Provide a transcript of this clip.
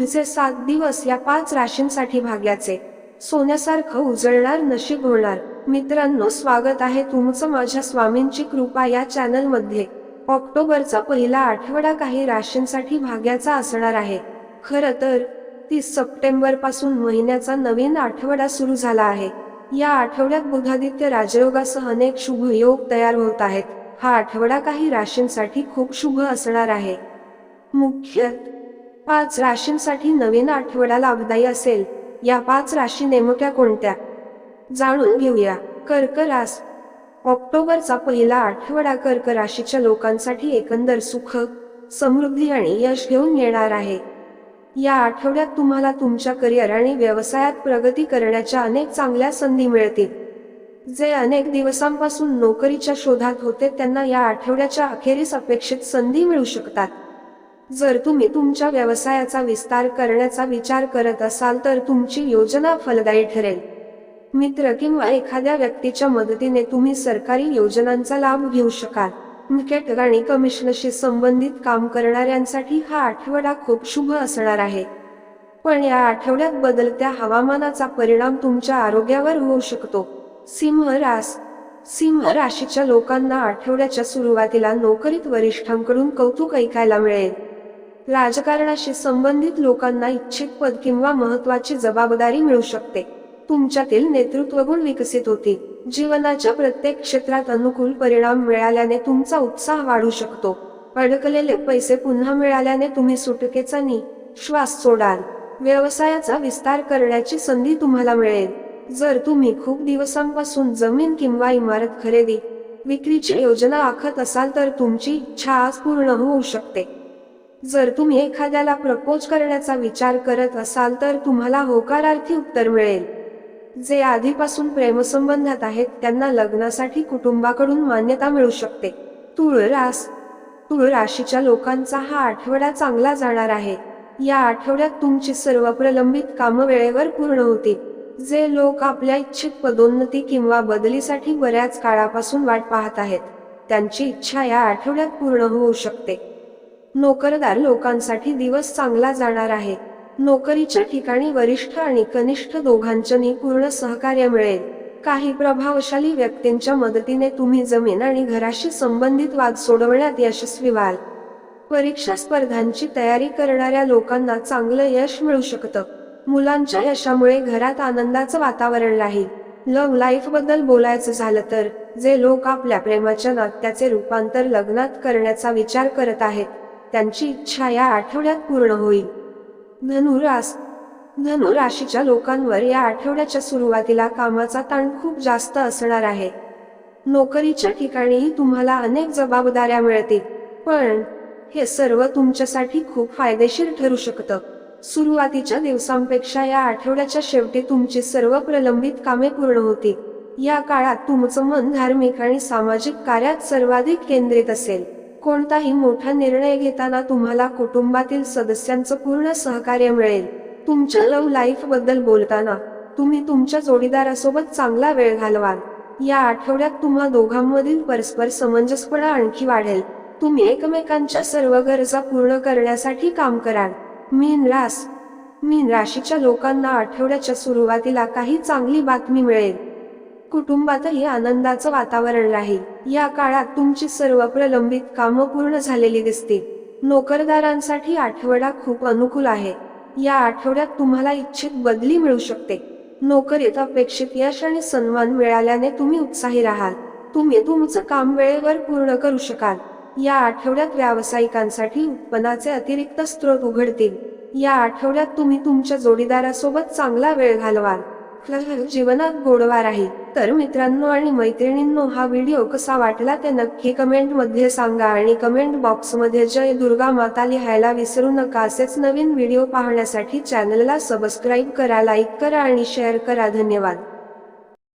पुढचे सात दिवस या पाच राशींसाठी भाग्याचे. सोन्यासारखं उजळणार नशीब होणार. मित्रांनो स्वागत आहे तुमचं माझ्या स्वामींची कृपा या चॅनलमध्ये. ऑक्टोबरचा पहिला आठवडा काही राशींसाठी भाग्याचा असणार आहे. खर तर तीस सप्टेंबरपासून महिन्याचा नवीन आठवडा सुरू झाला आहे. या आठवड्यात बुधादित्य राजयोगासह अनेक शुभ योग तयार होत आहेत. हा आठवडा काही राशींसाठी खूप शुभ असणार आहे. मुख्य पाच राशींसाठी नवीन आठवडा लाभदायी असेल. या पाच राशी नेमक्या कोणत्या? जाणून घेऊया. कर्क रास. ऑक्टोबरचा पहिला आठवडा कर्क राशीच्या लोकांसाठी एकंदर सुख समृद्धी आणि यश घेऊन येणार आहे. या आठवड्यात तुम्हाला तुमच्या करिअर आणि व्यवसायात प्रगती करण्याच्या अनेक चांगल्या संधी मिळतील. जे अनेक दिवसांपासून नोकरीच्या शोधात होते त्यांना या आठवड्याच्या अखेरीस अपेक्षित संधी मिळू शकतात. जर तुम्ही तुमच्या व्यवसायाचा विस्तार करण्याचा विचार करत असाल तर तुमची योजना फलदायी ठरेल. मित्र किंवा एखाद्या व्यक्तीच्या मदतीने तुम्ही सरकारी योजनांचा लाभ घेऊ शकाल. मिकेट आणि कमिशनशी संबंधित काम करणाऱ्यांसाठी हा आठवडा खूप शुभ असणार आहे. पण या आठवड्यात बदलत्या हवामानाचा परिणाम तुमच्या आरोग्यावर होऊ शकतो. सिंह रास सिंह राशीच्या लोकांना आठवड्याच्या सुरुवातीला नोकरीत वरिष्ठांकडून कौतुक ऐकायला मिळेल. राजकारणाशी संबंधित लोकांना इच्छित पद किंवा महत्वाची जबाबदारी मिळू शकते. तुमच्यातील नेतृत्व गुण विकसित होतील. जीवनाच्या प्रत्येक क्षेत्रात अनुकूल परिणाम मिळाल्याने तुमचा उत्साह वाढू शकतो. अडकलेले पैसे पुन्हा मिळाल्याने तुम्ही सुटकेचा नि श्वास सोडाल. व्यवसायाचा विस्तार करण्याची संधी तुम्हाला मिळेल. जर तुम्ही खूप दिवसांपासून जमीन किंवा इमारत खरेदी विक्रीची योजना आखत असाल तर तुमची इच्छा आज पूर्ण होऊ शकते. जर तुम्ही एखाद्याला प्रपोज करण्याचा विचार करत असाल तर तुम्हाला होकारार्थी उत्तर मिळेल. जे आधीपासून प्रेमसंबंधात आहेत त्यांना लग्नासाठी कुटुंबाकडून मान्यता मिळू शकते. तुळ रास तुळ राशीच्या लोकांचा हा आठवडा चांगला जाणार आहे. या आठवड्यात तुमची सर्व प्रलंबित कामं वेळेवर पूर्ण होतील. जे लोक आपल्या इच्छित पदोन्नती किंवा बदलीसाठी बऱ्याच काळापासून वाट पाहत आहेत त्यांची इच्छा या आठवड्यात पूर्ण होऊ शकते. नोकरदार लोकांसाठी दिवस चांगला जाणार आहे. नोकरीच्या ठिकाणी वरिष्ठ आणि कनिष्ठ दोघांच्यानी पूर्ण सहकार्य मिळेल. काही प्रभावशाली व्यक्तींच्या मदतीने तुम्ही जमीन आणि घराशी संबंधित वाद सोडवण्यात यशस्वी व्हाल. परीक्षा स्पर्धांची तयारी करणाऱ्या लोकांना चांगलं यश मिळू शकतं. मुलांच्या यशामुळे घरात आनंदाचं वातावरण राहील. लव्ह लाईफबद्दल बोलायचं झालं तर जे लोक आपल्या प्रेमाच्या नात्याचे रूपांतर लग्नात करण्याचा विचार करत आहेत त्यांची इच्छा या आठवड्यात पूर्ण होईल. धनुरास धनु राशीच्या लोकांवर या आठवड्याच्या सुरुवातीला कामाचा ताण खूप जास्त असणार आहे. नोकरीच्या ठिकाणीही तुम्हाला अनेक जबाबदाऱ्या मिळतील पण हे सर्व तुमच्यासाठी खूप फायदेशीर ठरू शकतं. सुरुवातीच्या दिवसांपेक्षा या आठवड्याच्या शेवटी तुमची सर्व प्रलंबित कामे पूर्ण होतील. या काळात तुमचं मन धार्मिक आणि सामाजिक कार्यात सर्वाधिक केंद्रित असेल. कोणताही मोठा निर्णय घेताना तुम्हाला कुटुंबातील सदस्यांचं पूर्ण सहकार्य मिळेल. तुमच्या लव्ह लाईफबद्दल बोलताना तुम्ही तुमच्या जोडीदारासोबत चांगला वेळ घालवाल. या आठवड्यात तुम्हा दोघांमधील परस्पर समंजसपणा आणखी वाढेल. तुम्ही एकमेकांच्या सर्व गरजा पूर्ण करण्यासाठी काम कराल. मीन रास. मीन राशीच्या लोकांना आठवड्याच्या सुरुवातीला काही चांगली बातमी मिळेल. कुटुंबातही आनंदाचं वातावरण राहील. या काळात तुमची सर्व प्रलंबित कामं पूर्ण झालेली दिसतील. नोकरदारांसाठी आठवडा खूप अनुकूल आहे. या आठवड्यात तुम्हाला इच्छित बदली मिळू शकते. नोकरीत अपेक्षित यश आणि सन्मान मिळाल्याने तुम्ही उत्साही राहाल. तुम्ही तुमचं काम वेळेवर पूर्ण करू शकाल. या आठवड्यात व्यावसायिकांसाठी उत्पन्नाचे अतिरिक्त स्रोत उघडतील. या आठवड्यात तुम्ही तुमच्या जोडीदारासोबत चांगला वेळ घालवाल. जीवनात गोडवा राहील तर मित्रांनो आणि मैत्रिणींनो हा व्हिडिओ कसा वाटला ते नक्की कमेंटमध्ये सांगा आणि कमेंट बॉक्समध्ये जय दुर्गा माता लिहायला विसरू नका असेच नवीन व्हिडिओ पाहण्यासाठी चॅनलला सबस्क्राईब करा लाईक करा आणि शेअर करा. धन्यवाद.